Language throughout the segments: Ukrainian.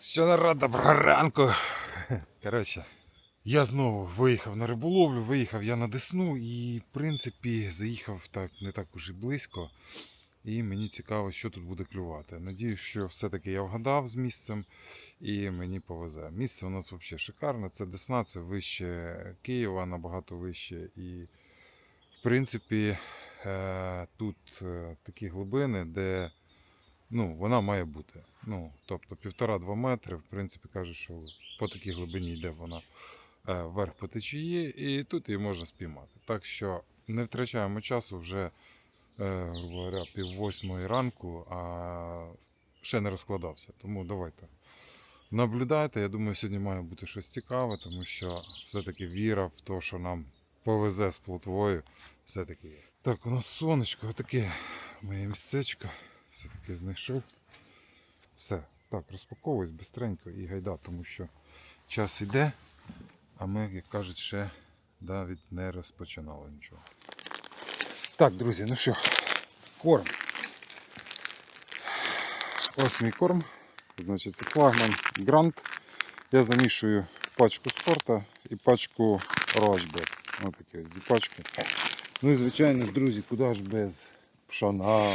Що народ, доброго ранку. Коротше, я знову виїхав на риболовлю, виїхав я на Десну і, в принципі, заїхав так не так уж і близько. І мені цікаво, що тут буде клювати. Надіюсь, що все-таки я вгадав з місцем і мені повезе. Місце у нас взагалі шикарне. Це Десна, це вище Києва, набагато вище. І, в принципі, е, тут е, такі глибини, де ну, вона має бути. Ну, тобто півтора-два метри, в принципі, кажуть, що по такій глибині йде вона е, вверх по течії, і тут її можна спіймати. Так що не втрачаємо часу вже, е, грубо говоря, пів восьмої ранку, а ще не розкладався. Тому давайте. Наблюдайте, я думаю, сьогодні має бути щось цікаве, тому що все-таки віра в те, що нам повезе з плотвою, все-таки є. Так, у нас сонечко, отаке моє місцечко. Все-таки знайшов. Все. Так, розпаковуюсь бистренько і гайда, тому що час іде, а ми, як кажуть, ще навіть не розпочинали нічого. Так, друзі, ну що, корм. Ось мій корм. Значить, це флагман Грант. Я замішую пачку спорта і пачку Рашбет. Ось такі ось дві пачки. Ну і звичайно ж, друзі, куди ж без пшона.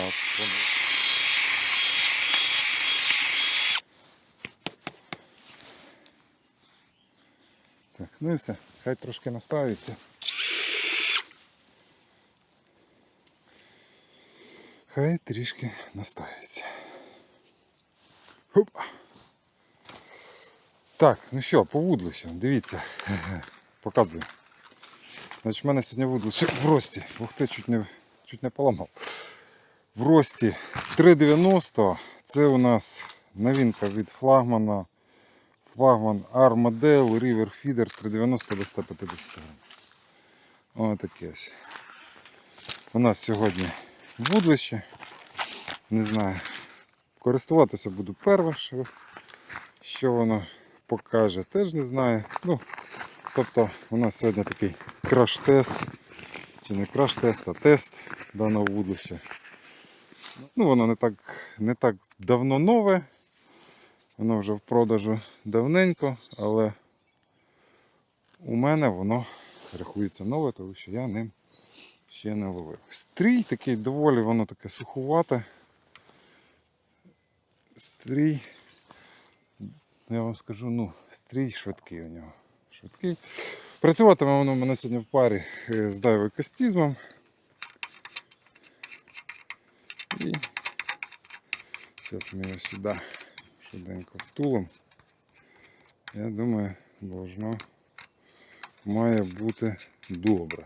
Пшона. Ну. Хай трошки наставиться. Хай трішки наставиться. Хоп. Так, ну що, по вудлищу, дивіться, показую. Значить, в мене сьогодні вудлище в рості. Ух ти, чуть не, чуть не поламав. В рості 3,90. Це у нас новинка від флагмана. Флагман R-Model River Feeder 390 до 150 грам. Таке ось. У нас сьогодні вудлище. Не знаю. Користуватися буду перше. Що воно покаже, теж не знаю. Ну, тобто у нас сьогодні такий краш-тест. Чи не краш-тест, а тест даного вудлища. Ну, воно не так, не так давно нове. Воно вже в продажу давненько, але у мене воно рахується нове, тому що я ним ще не ловив. Стрій такий доволі воно таке сухувате. Стрій, я вам скажу, ну, стрій швидкий у нього. Швидкий. Працюватиме воно в мене сьогодні в парі е, з дайвокастізмом. І зараз ми його сюди швиденько втулим. Я думаю, должно має бути добре.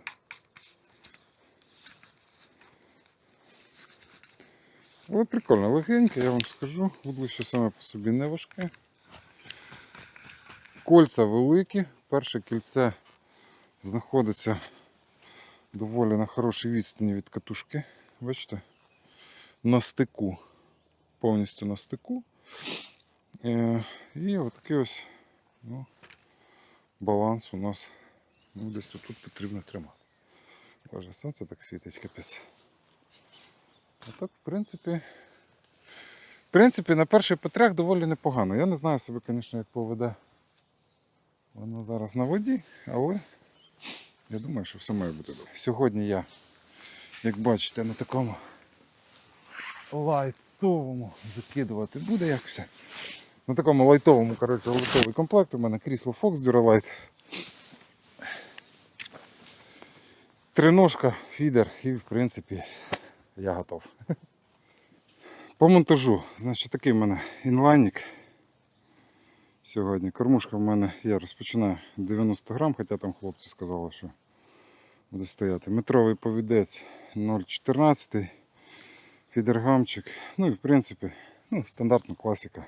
Але прикольно, легеньке, я вам скажу, вудлище саме по собі не важке. Кольця великі. Перше кільце знаходиться доволі на хорошій відстані від катушки. Бачите? На стику. Повністю на стику. І отакий ось ну, баланс у нас ну, десь тут потрібно тримати. Боже, сонце так світить капець. А так, в принципі, в принципі, на перший потрях доволі непогано. Я не знаю себе, звісно, як поведе воно зараз на воді, але я думаю, що все має бути добре. Сьогодні я, як бачите, на такому лайтовому закидувати буде як все. На такому лайтовому, коротше, лайтовий комплект. У мене крісло Fox Duralight. Триножка, фідер і в принципі я готов. По монтажу, значить такий в мене інлайник. Сьогодні кормушка в мене я розпочинаю 90 грам, хоча там хлопці сказали, що буде стояти. Метровий повідець 0,14, фідергамчик. Ну і в принципі ну, стандартна класика.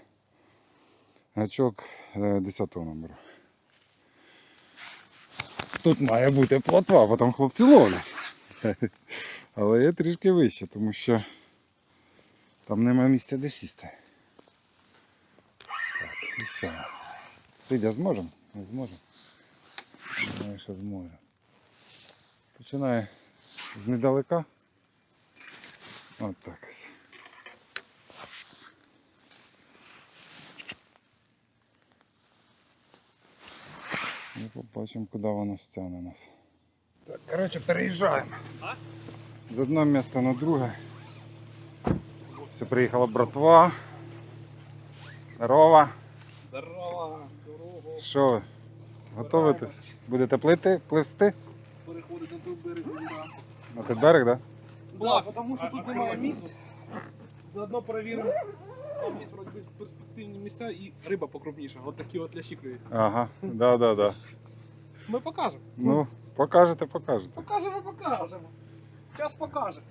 Гачок е, 10 номеру. Тут має бути плотва, бо там хлопці ловлять. Але я трішки вище, тому що там немає місця де сісти. Так, і що? Сидя зможемо? Не зможемо. Думаю, що зможемо. Починаю з недалека. От так ось. І побачимо, куди вона стягне нас. Так, коротше, переїжджаємо. З одного міста на друге. Все, приїхала братва. Здорова. Здорово, дорогу. Що ви? Готовитесь? Будете плити, пливсти? Переходить на той берег. На той берег, так? Да, тому що тут немає місць. Заодно перевіримо. Там є вроді перспективні місця і риба покрупніша. От такі от лящі клюють. Ага, да, да, да. Ми покажемо. Ну, покажете, покажете. Покажемо, покажемо. Зараз покаже.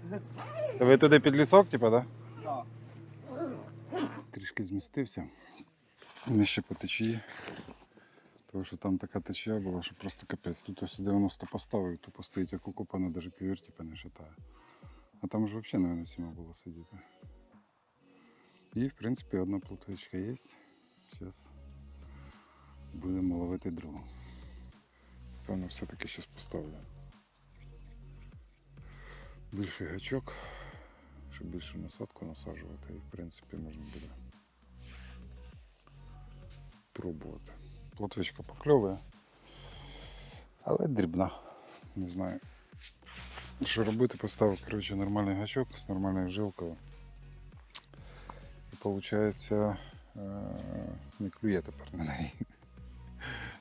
Та Ви туди під лісок, типа, да? Так. Трішки змістився. Нижче по течії. Тому що там така течія була, що просто капець. Тут ось 90 поставив, тупо стоїть як укопана, навіть піввертіпа не шатає. А там ж взагалі невиносимо було сидіти. І в принципі одна плотвичка є. Зараз будемо ловити другу. Певно, все-таки зараз поставлю. Більший гачок, щоб більшу насадку насаджувати, і в принципі можна буде пробувати. Плотвичка покльовує, але дрібна. Не знаю. Що робити, поставив коротше, нормальний гачок з нормальною жилкою. І виходить, не клює тепер на неї.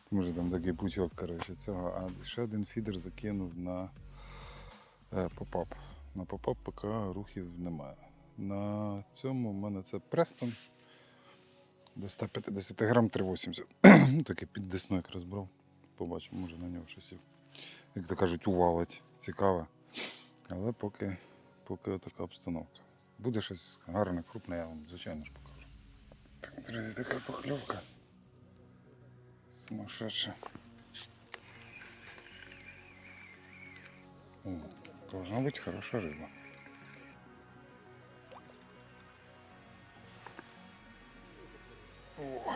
Тому що там такий пучок коротше, цього. А ще один фідер закинув на е, попап. На попап поки рухів немає. На цьому в мене це Престон. До 150 грам 380. ну, таке під десною якраз брав. Побачимо, може на нього щось, як то кажуть, увалить. Цікаве. Але поки, поки така обстановка. Буде щось гарне, крупне, я вам, звичайно ж покажу. Так, друзі, така покльовка. Сумасшедша. О, должна быть хорошая рыба. О,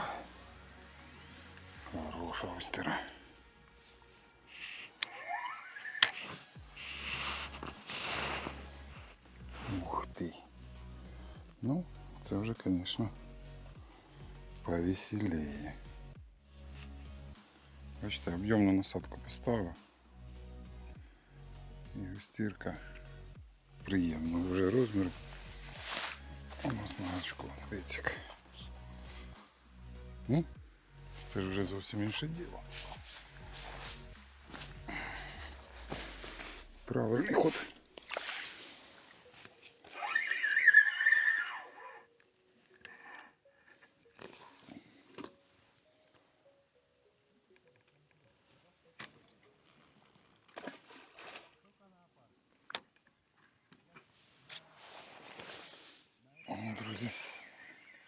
хорошая устера. Ух ти. Ну, це вже, звісно, повеселее. Бачите, об'ємну насадку поставив. І густірка приємно вже розмір. У нас на гачку вицік. Ну, це ж вже зовсім інше діло. Правильний ход.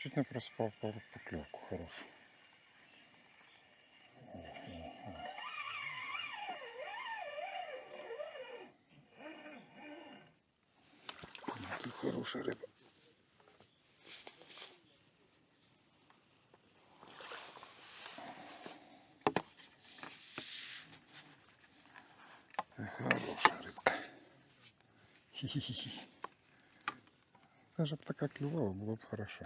Чуть не проспав пару покльовку хорошу. Тут хорошая рыба. Це хороша рибка. Хі-хі-хі. Даже б така клювала, було б хорошо.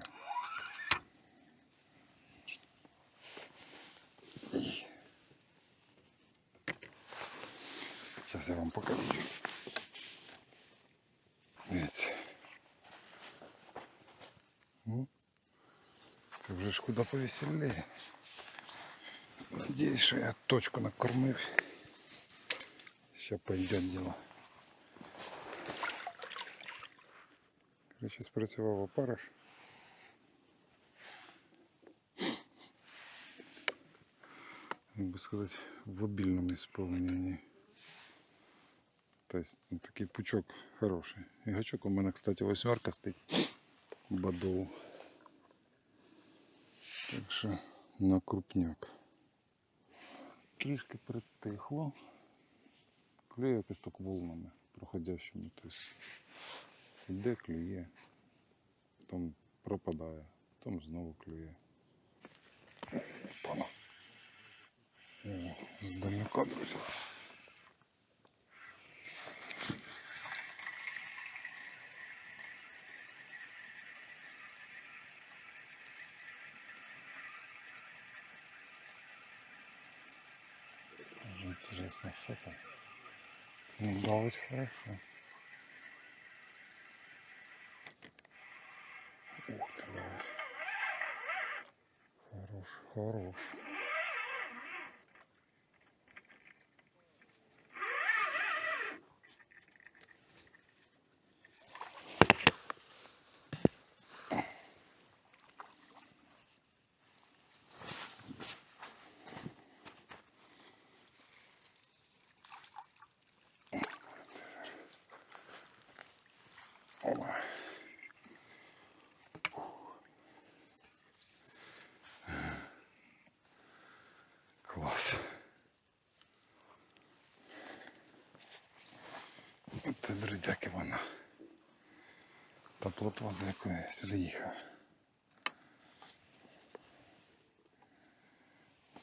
Зараз я вам покажу. Дивіться. Ну, це вже ж куди повеселіє. Надіюсь, що я точку накормив. Ще пойде діло. Короче, спрацював опариш. Як би сказати, в обільному ісполненні. Тобто ну, такий пучок хороший. І гачок у мене, кстати, восьмерка стоїть. Бадоу. Так що на крупняк. Трішки притихло. Клює якось так волнами проходящими. Тобто Іде клює, потім пропадає, потім знову клює. О, здалека, друзі. Интересно, что там? Ну, давать хорошо. Ух ты, давать. Хорош, хорош. Оба. Клас. Оце, друзяки, вона. Та плотва, за якою сюди їхав.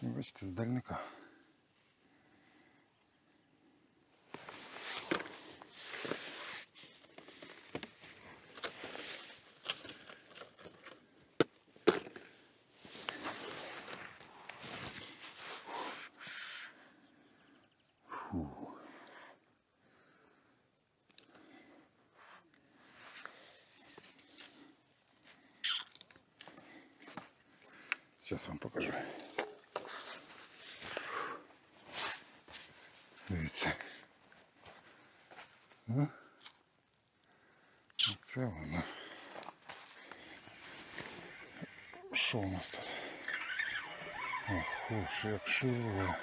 Бачите, з дальника. Сейчас вам покажу. Дивіться. Ну, Оце воно. Що у нас тут? Ох, уж як шурує.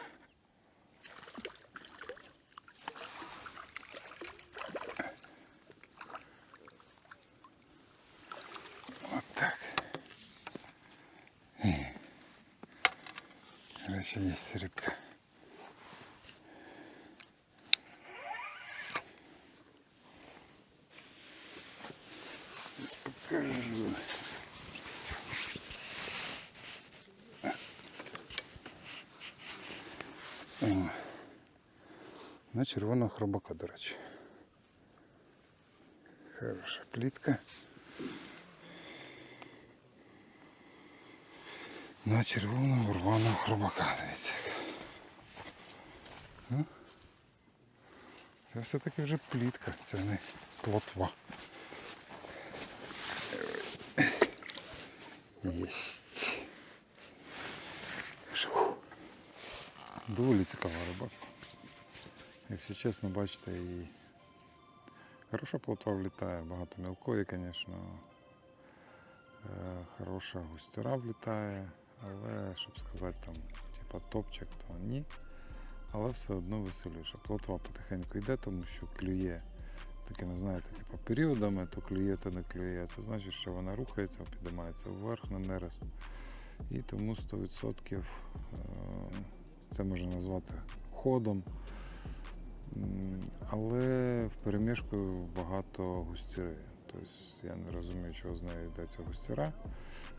Сейчас покажу. На червоного хробака, до речі. Хороша плітка. На червоного рваного хробака, дивіться. Це все-таки вже плітка, це не плотва. Єсть. Доволі цікава рибалка. Якщо чесно, бачите, і хороша плотва влітає, багато мілкої, звісно. Е, Хороша густера влітає, але щоб сказати там, типа топчик, то ні. Але все одно веселіше. Плотва потихеньку йде, тому що клює такими, знаєте, типу, періодами, то клює, то не клює. Це значить, що вона рухається, підіймається вверх на нерест. І тому 100% е, це можна назвати ходом. Але в перемішку багато густіри. Тобто я не розумію, чого з нею йде ця густіра.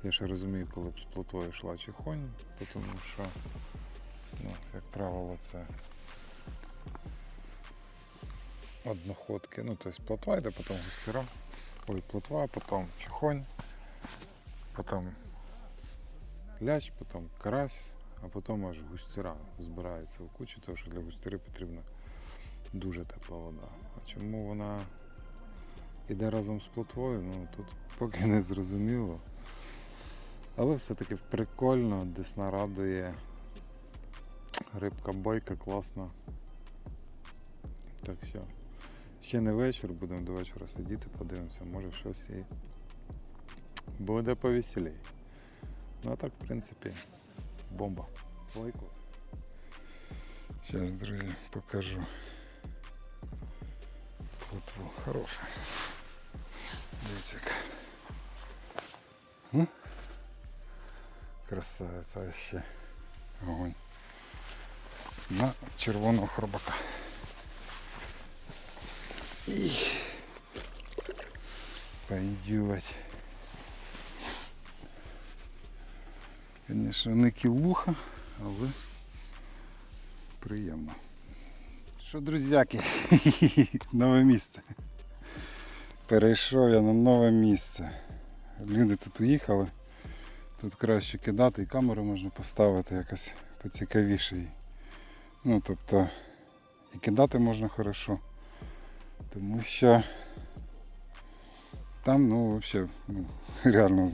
Я ще розумію, коли б з плотвою йшла чихонь, тому що, ну, як правило, це одноходки. Ну, тобто плотва йде, потім густіра. Ой, плотва, потім чихонь, потім ляч, потім карась, а потім аж густіра збирається в кучу, тому що для густіри потрібна дуже тепла вода. А чому вона йде разом з плотвою, ну тут поки не зрозуміло. Але все-таки прикольно, десна радує. Рибка бойка класна. Так що. Ще не вечір, будемо до вечора сидіти, подивимося, може щось і буде повеселій. Ну а так, в принципі, бомба. Бойко. Зараз, друзі, покажу. Плотву хороша. Дивіться яка. Красавиця а ще. Огонь. На червоного хробака. І пойдет. Звісно, не кілуха, але приємно. Що, друзяки, нове місце. Перейшов я на нове місце. Люди тут уїхали. Тут краще кидати і камеру можна поставити якось поцікавіше. Ну, тобто, і кидати можна хорошо. Тому що там, ну, взагалі, ну, реально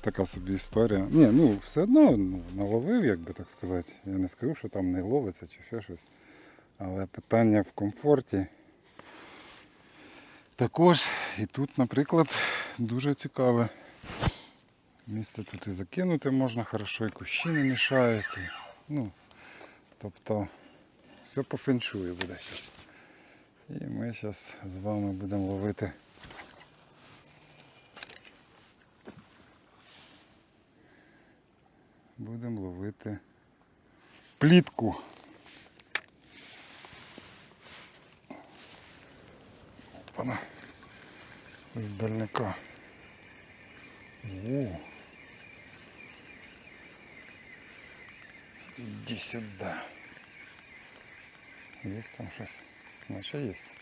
така собі історія. Ні, ну все одно ну, наловив, як би так сказати. Я не скажу, що там не ловиться чи ще щось. Але питання в комфорті. Також і тут, наприклад, дуже цікаве. Місце тут і закинути можна хорошо, і кущі не мішають. І, ну, тобто все по феншую буде зараз. І ми зараз з вами будемо ловити. Будемо ловити плітку. Опана. З дальника. О. Иди сюда. Есть там щось? Наче есть.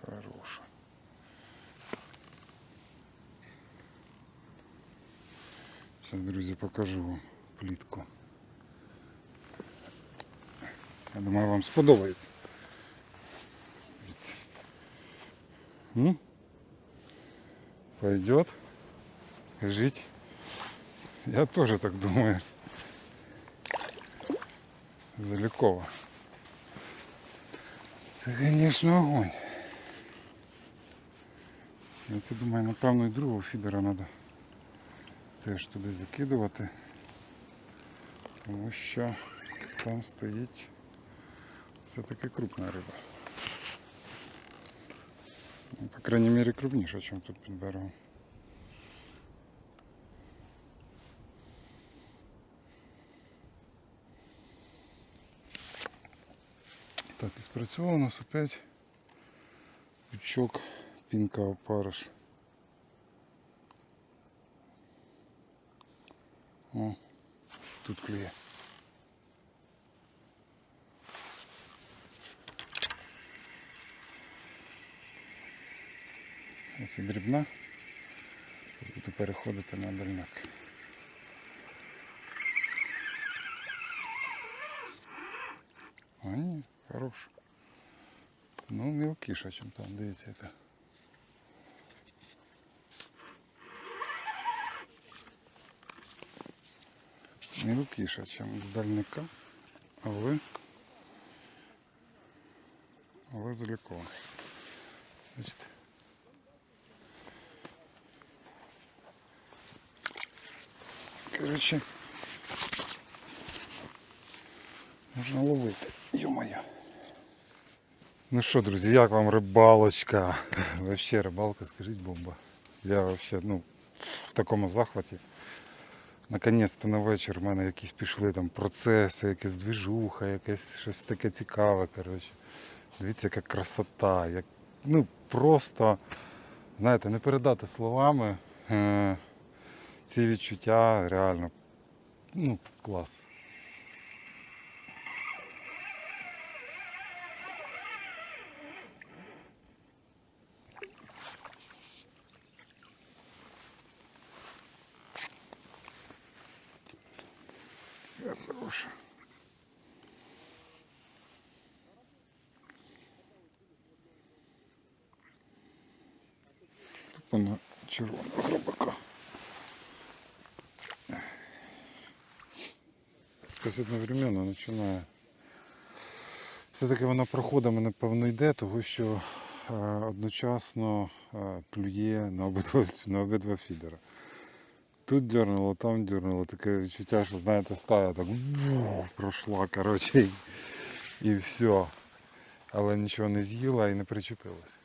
Хорошо. Сейчас, друзі, покажу вам плітку. Я думаю, вам сподобається. Дивіться. Пойдет? Скажите. Я тоже так думаю. Залікова. Це, звісно, огонь. Я це думаю, напевно, і другого фідера треба теж туди закидувати. Тому що там стоїть все-таки крупна риба. Ну, По крайней мере, крупніша, ніж тут під берегом. Так, і спрацював у нас опять крючок пінка опариш. О, тут клює. Якщо дрібна, то буду переходити на дальняк. А ні, хорош. Ну, мілкіша, чим там, дивіться яка. Мілкіша, чим з дальника, але, але залікова. Бачите? Коротше, можна ловити. Йо-моє. Ну що, друзі, як вам рибалочка? Вообще рибалка, скажіть бомба. Я вообще, ну, в такому захваті. Наконець-то на вечір в мене якісь пішли там процеси, якась двіжуха, якесь щось таке цікаве. Коротше. Дивіться, яка красота. Як, ну, просто, знаєте, не передати словами. Е- ці відчуття реально ну, клас. Я хороша. Тупо на червоного хробака. Якось одновременно починає. Все-таки вона проходами, напевно, йде, тому що е, одночасно е, плює на обидва, на обидва фідера. Тут дернуло, там дернуло, таке відчуття, що знаєте, стая так вух, пройшла, коротше, і, і все. Але нічого не з'їла і не причепилась.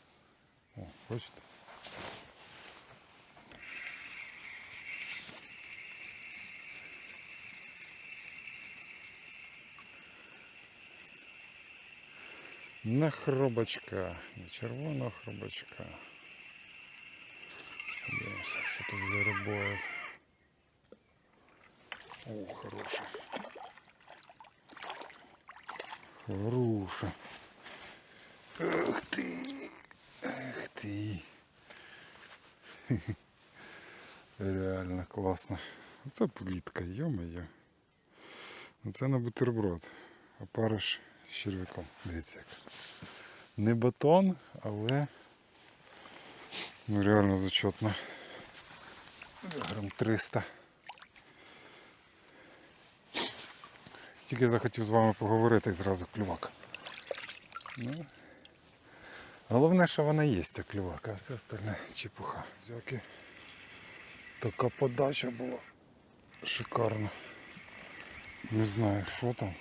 О, бачите? На хробачка, на червоного хробачка. Дивимося, що тут за рибою. О, хороша. Хороша. Ух ти. Ух ти. Реально класно. Це плітка, йо-моє. Це на бутерброд. Опариш з. Дивіться як. Не батон, але ну, реально зачетно. Грам 300. Тільки захотів з вами поговорити і зразу клювак. Ну, головне, що вона є, ця клювака, а все остальне чепуха. Дяки. Така подача була шикарна. Не знаю, що там.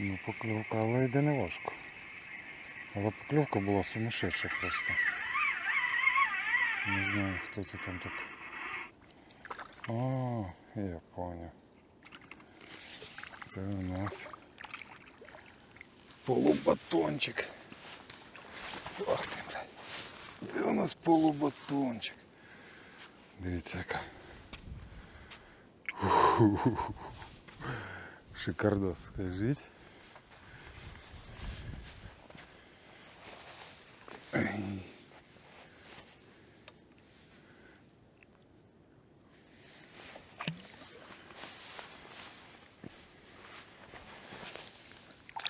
Ну, покльовка, але йде не важко. Але покльовка була сумасшедша просто. Не знаю, хто це там тут. А, я понял. Це у нас полубатончик. Ах ти, блядь. Це у нас полубатончик. Дивіться яка. Шикардос, скажіть.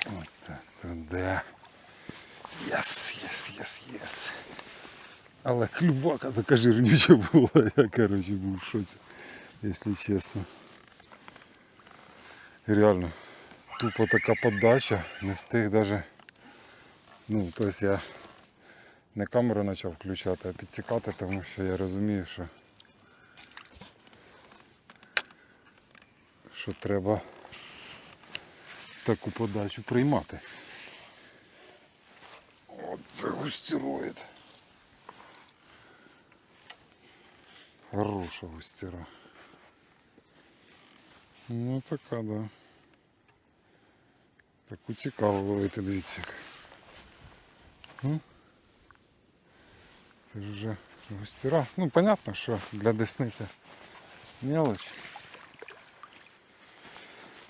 От так, туди. Єс, єс, єс, єс. Але клюбака така жирнюча була, я коротше був в шоці, якщо чесно. Реально, тупо така подача, не встиг даже. Ну, тобто я не камеру почав включати, а підсікати, тому що я розумію, що, що треба таку подачу приймати. От це густероїд. Хороша густера. Ну така, да. Таку цікаво ловити, дивіться. як. Ну, Це ж вже густера. Ну, понятно, що для десни це мелоч.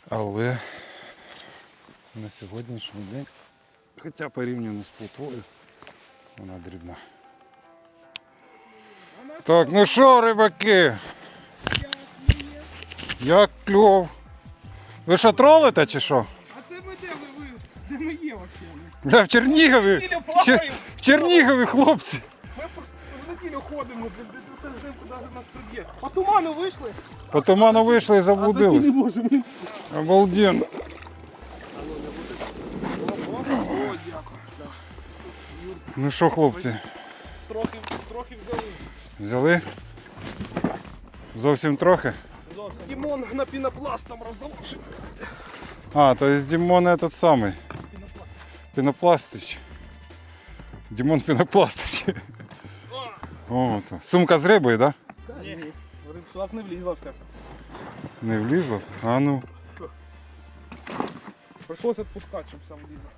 Але на сьогоднішній день, хоча порівняно з плотвою, вона дрібна. Так, ну що, рибаки? Як кльов? Ви що тролите чи що? А це ми де ви? Де ми є взагалі? В Чернігові! В, Чер... в Чернігові, хлопці! Ми в неділю ходимо, це взимку навіть нас приб'є. По туману вийшли, По туману вийшли і не можемо. Обалденно. Ну що, хлопці. Взяли? Зовсім трохи? Дімон на пінопласт там. А, то есть Димон этот самый. Пінопластич. Димон Пінопластич. О, то. Сумка з рибою, да? Ні, Сюди не влізла все. Не влізла? А ну. Прийшлося відпускати, щоб сам влізла.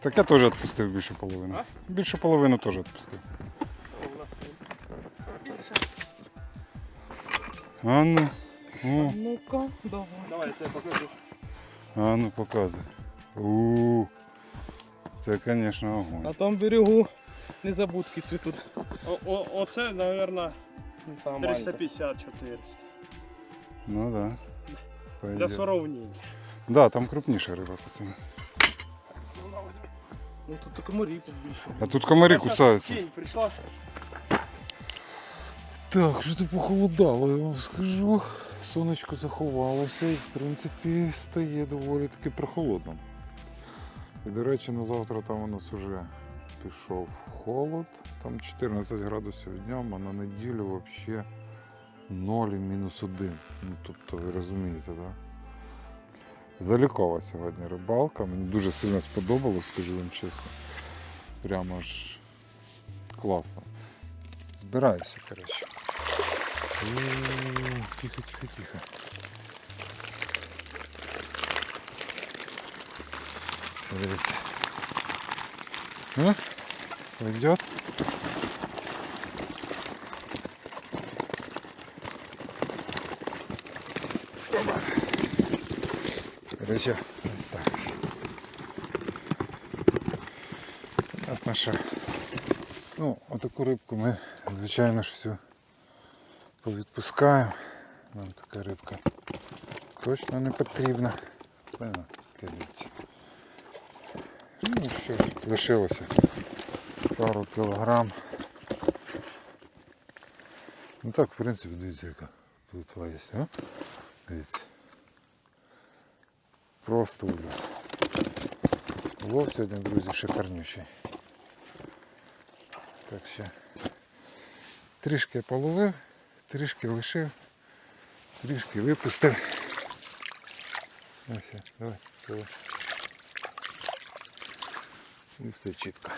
Так я теж відпустив більшу половину. Більшу половину теж відпустив. А ну. О, Ну-ка, давай. Давай, я тебе покажу. а ну показуй. у Це, звісно, огонь. На тому берегу незабудки цвітуть. О, о, оце, мабуть, Сама 350-400. Ну да. Для Пойдет. соровнінь. Да, там крупніша риба, пацани. Ну тут морі побільше. А тут комарі кусаються. Тінь прийшла. Так, що то похолодало, я вам скажу. Сонечко заховалося і в принципі стає доволі таки прохолодно. І до речі, на завтра там у нас вже пішов холод, там 14 градусів днем, а на неділю взагалі 0 і мінус 1. Ну тобто ви розумієте, так? Да? Залікова сьогодні рибалка. Мені дуже сильно сподобалось, скажу вам чесно. Прямо аж класно. Збираюся, коротше. Тихо, тихо, тихо. Дивіться. А? Пойдет? Короче, ось так. ось. наша. Ну, отаку рибку ми, звичайно ж, всю повідпускаємо. Нам така рибка точно не потрібна. Дивіться. Ну що, лишилося пару кілограм. Ну так, в принципі, дивіться, яка плотва є, а? Дивіться. Просто ужас. Лов сьогодні, друзі, шикарнючий. Так ще трішки половив, трішки лишив, трішки випустив. Ось, давай, давай. І все чітко.